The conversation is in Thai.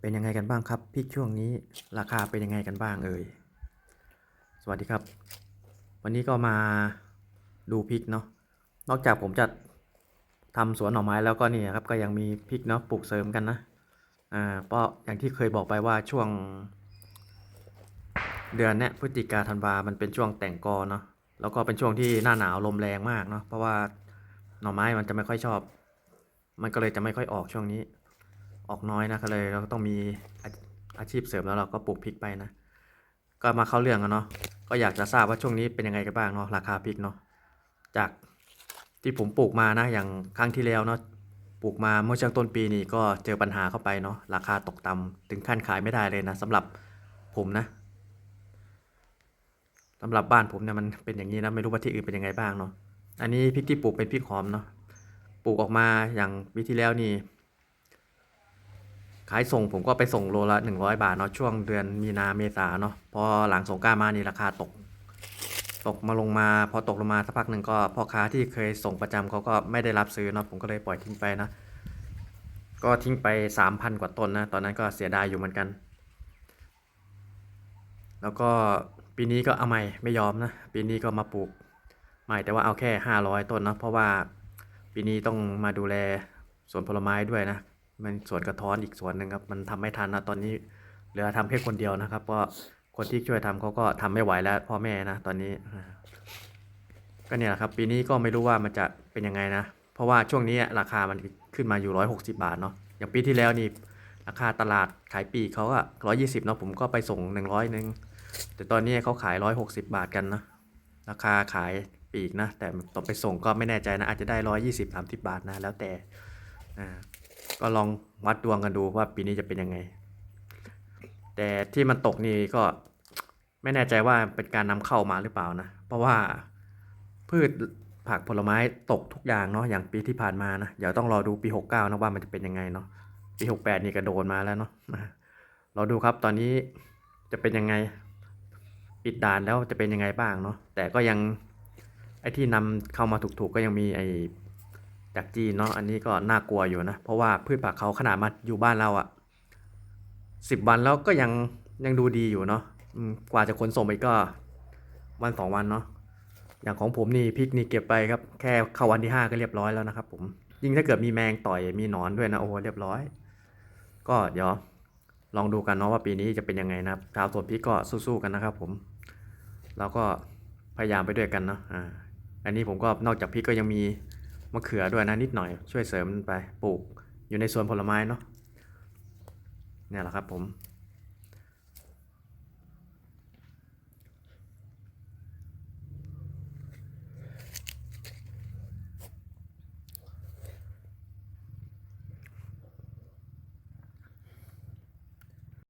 เป็นยังไงกันบ้างครับพริกช่วงนี้ราคาเป็นยังไงกันบ้างเอ่ยสวัสดีครับ วันนี้ก็มาดูพริกเนาะนอกจากผมจะทำสวนหน่อไม้แล้วก็นี่ครับก็ยังมีพริกเนาะปลูกเสริมกันนะอ่าเพราะอย่างที่เคยบอกไปว่าช่วง เดือนเนี้ยพฤศจิกาธันวามันเป็นช่วงแต่งกอเนาะแล้วก็เป็นช่วงที่หน้าหนาวลมแรงมากเนาะเพราะว่าหน่อไม้มันจะไม่ค่อยชอบ มันก็เลยจะไม่ค่อยออกช่วงนี้ ออกน้อยนะก็เลยเราก็ต้องมีอาชีพเสริมแล้วเราก็ปลูกพริกไปนะ ก็มาเข้าเรื่องกันเนาะก็อยากจะทราบว่าช่วงนี้เป็นยังไงกันบ้างเนาะราคาพริกเนาะจากที่ผมปลูกมานะอย่างครั้งที่แล้วเนาะปลูกมาเมื่อช่วงต้นปีนี่ก็เจอปัญหาเข้าไปเนาะราคาตกต่ำถึงขั้นขายไม่ได้เลยนะสำหรับผมนะสำหรับบ้านผมเนี่ยมันเป็นอย่างนี้นะไม่รู้ว่าที่อื่นเป็นยังไงบ้างเนาะอันนี้พริกที่ปลูกเป็นพริกหอมเนาะปลูกออกมาอย่างปีที่แล้วนี่ ขายส่งผมก็ไปส่งโลละ 100 บาทเนาะช่วงเดือนมีนาเมษาเนาะพอหลังสงกานต์มานี่ราคาตก ตกมาลงมา พอตกลงมาสักพักหนึ่งก็พ่อค้าที่เคยส่งประจำเขาก็ไม่ได้รับซื้อเนาะผมก็เลยปล่อยทิ้งไปนะ ก็ทิ้งไป 3,000 กว่าต้นนะ ตอนนั้นก็เสียดายอยู่เหมือนกัน แล้วก็ปีนี้ก็เอาใหม่ไม่ยอมนะ ปีนี้ก็มาปลูกใหม่แต่ว่าเอาแค่ 500 ต้นนะเพราะว่าปีนี้ต้องมาดูแลสวนผลไม้ด้วยนะ มันสวนกระท้อนอีกสวนหนึ่งครับ มันทำไม่ทันนะตอนนี้เหลือทำแค่คนเดียวนะครับเพราะคนที่ช่วยทำเขาก็ทำไม่ไหวแล้วพ่อแม่นะตอนนี้ ก็เนี่ยแหละครับ ปีนี้ก็ไม่รู้ว่ามันจะเป็นยังไงนะ เพราะว่าช่วงนี้ราคามันขึ้นมาอยู่ร้อยหกสิบาทเนาะอย่างปีที่แล้วนี่ราคาตลาดขายปีเขาอะร้อยี่สิบเนาะผมก็ไปส่งหนึ่งร้อยหนึ่งแต่ตอนนี้เขาขายร้อยหกสิบาทกันนะราคาขายปีกนะ แต่ตอนไปส่งก็ไม่แน่ใจนะ อาจจะได้ร้อยยี่สิบสามสิบาทนะ แล้วแต่อ่า ก็ลองวัดดวงกันดูว่าปีนี้จะเป็นยังไง แต่ที่มันตกนี่ก็ไม่แน่ใจว่าเป็นการนำเข้ามาหรือเปล่านะ เพราะว่าพืชผักผลไม้ตกทุกอย่างเนาะอย่างปีที่ผ่านมานะเดี๋ยวต้องรอดูปี 69นะว่ามันจะเป็นยังไงเนาะปี 68 นี่กระโดนมาแล้วเนาะเราดูครับตอนนี้จะเป็นยังไงปิดด่านแล้วจะเป็นยังไงบ้างเนาะแต่ก็ยังไอ้ที่นำเข้ามาถูกๆก็ยังมีไอ้ จากจีนเนาะอันนี้ก็น่ากลัวอยู่นะ เพราะว่าพืชผักเขาขนาดมาอยู่บ้านเราอะ่ะสิบวันแล้วก็ยังยังดูดีอยู่เนาะกว่าจะขนส่งไปก็วันสองวันเนาะอย่างของผมนี่พริกนี่เก็บไปครับแค่เข้าวันที่ห้าก็เรียบร้อยแล้วนะครับ ผมยิ่งถ้าเกิดมีแมงต่อยมีหนอนด้วยนะโอ้เรียบร้อย ก็เดี๋ยวลองดูกันเนาะว่าปีนี้จะเป็นยังไงนะครับชาวสวนพริกก็สู้ๆกันนะครับ ผมเราก็พยายามไปด้วยกันเนาะอ่าอันนี้ผมก็นอกจากพริกก็ยังมี มะเขือด้วยนะนิดหน่อยช่วยเสริมไปปลูกอยู่ในสวนผลไม้เนาะเนี่ยแหละครับผม